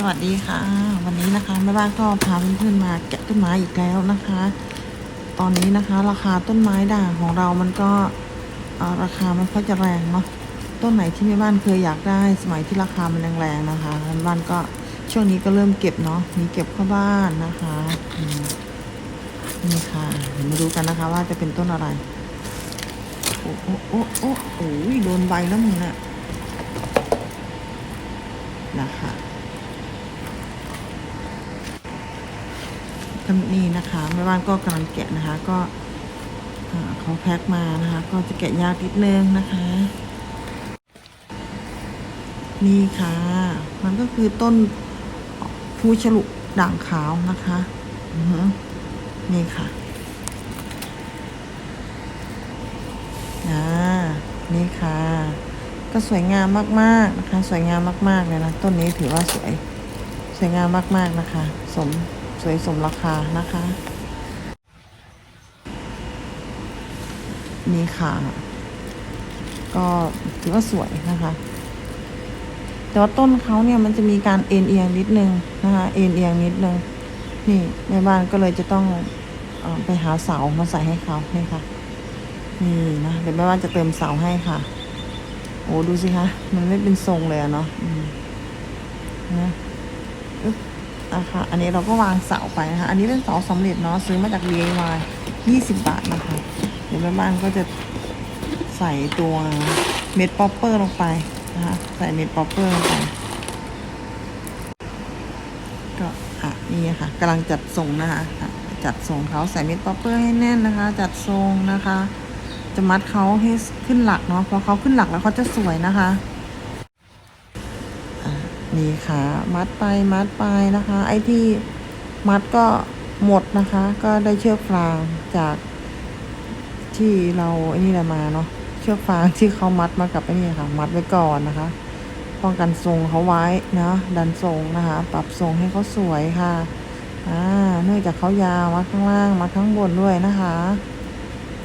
สวัสดีค่ะ วันนี้นะคะแม่บ้านก็พาเพื่อนๆมาแกะต้นไม้อีกแล้วนะคะ ตอนนี้นะคะ ราคาต้นไม้ด่างของเรามันก็ราคาไม่ค่อยจะแรงเนาะต้นไหนที่แม่บ้านเคยอยากได้สมัยที่ราคามันแรงๆนะคะแม่บ้านก็ช่วงนี้ก็เริ่มเก็บเนาะมีเก็บเข้าบ้านนะคะนี่ค่ะเดี๋ยวมาดูกันนะคะ ว่าจะเป็นต้นอะไรโอ้โอ้โอ้โอ้โอ้ยโดนใบแล้วมึงน่ะนะคะ นี่นะคะแม่บ้านก็กำลังแกะนะคะ ก็เขาแพ็คมานะคะ ก็จะแกะยากนิดนึงนะคะ นี่ค่ะ มันก็คือต้นภูฉลุด่างขาวนะคะนี่ค่ะอ่านี่ค่ะ ก็สวยงามมากๆนะคะ สวยงามมากๆเลยนะต้นนี้ถือว่าสวยสวยงามมากๆนะคะ สม สวยสมราคานะคะ นี่ค่ะ ก็ถือว่าสวยนะคะ แต่ว่าต้นเขาเนี่ยมันจะมีการเอ็นเอียงนิดนึงนะคะ เอ็นเอียงนิดนึง นี่แม่บ้านก็เลยจะต้องอไปหาเสามาใส่ให้เขานี่ค่ะ นี่นะเดี๋ยวแม่ว่าจะเติมเสาให้ค่ะ โอ้ดูสิคะ มันไม่เป็นทรงเลยอะเนาะนะ อะค่ะอันนี้เราก็วางเสาไปนะคะ อันนี้เป็นเสาสำเร็จเนาะซื้อมาจาก DIY 20 บาทนะคะ เดี๋ยวแม่บ้านก็จะใส่ตัวเม็ดป๊อปเปอร์ลงไปนะคะ ใส่เม็ดป๊อปเปอร์ลงไป ก็อะนี่ค่ะกำลังจัดทรงนะคะจัดทรงเขาใส่เม็ดป๊อปเปอร์ให้แน่นนะคะ จัดทรงนะคะ จะมัดเขาให้ขึ้นหลักเนาะพอเขาขึ้นหลักแล้วเขาจะสวยนะคะ นี่ค่ะ มัดไปมัดไปนะคะ ไอ้ที่มัดก็หมดนะคะ ก็ได้เชือกฟางจากที่เราไอ้นี่แหละมาเนาะเชือกฟางที่เขามัดมากับไอ้นี่ค่ะ มัดไว้ก่อนนะคะ ป้องกันทรงเขาไว้นะดันทรงนะคะ ปรับทรงให้เขาสวยค่ะอ่าเนื่องจากเขายาวมาข้างล่างมาข้างบนด้วยนะคะ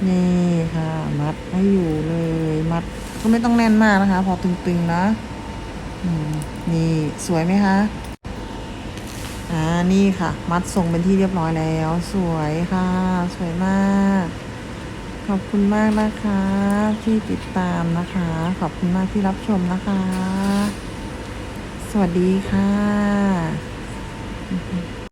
นี่ค่ะ มัดให้อยู่เลย มัดก็ไม่ต้องแน่นมากนะคะ พอตึงๆนะ นี่สวยไหมคะอ่านี่ค่ะ มัดทรงเป็นที่เรียบร้อยแล้ว สวยค่ะ สวยมาก ขอบคุณมากนะคะ ที่ติดตามนะคะ ขอบคุณมากที่รับชมนะคะ สวัสดีค่ะ